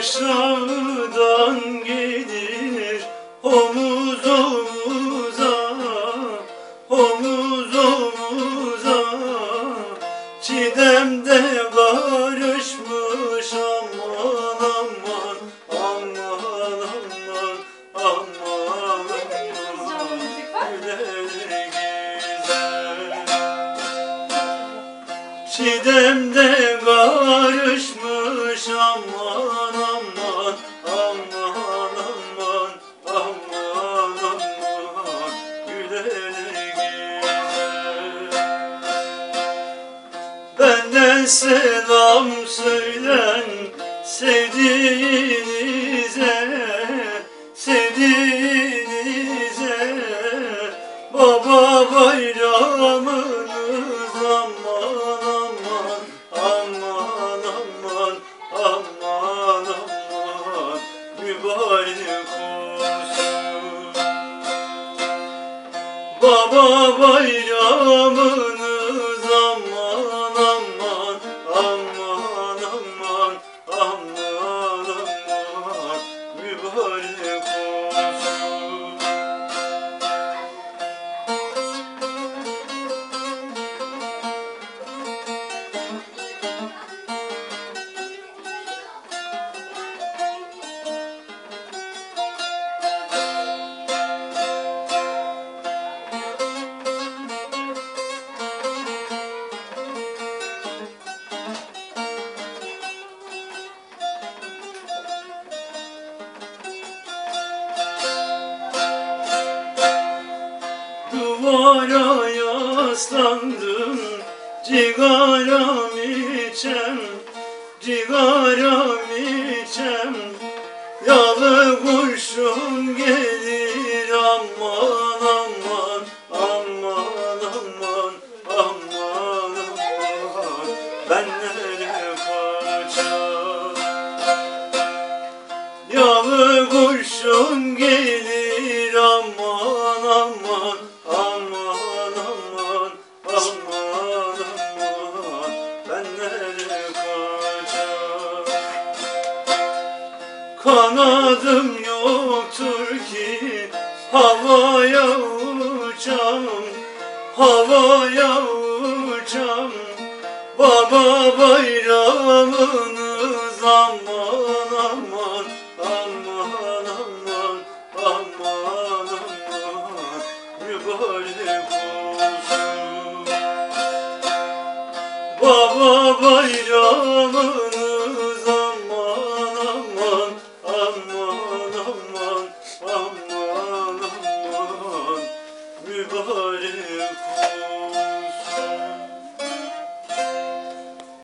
Aşağıdan gelir. Omuz omuza Omuz omuza. Çiğdemde karışmış aman aman Aman aman aman. Güler güzel Çiğdemde karışmış aman aman Benden selam söylen sevdiğinize sevdiğinize. Baba bayramınız aman aman aman aman aman aman. Mübarek olsun. Baba bayramınız Duvara yaslandım Cigaram içem Cigaram içem. Yalı kurşun gelir aman aman aman aman aman aman. Ben nereye kaçam Yalı kurşun gelir aman Kanadım yoktur ki havaya uçam havaya uçam Baba bayramınız aman aman aman aman aman aman. Mübarek olsun. Baba bayramınız Thank you.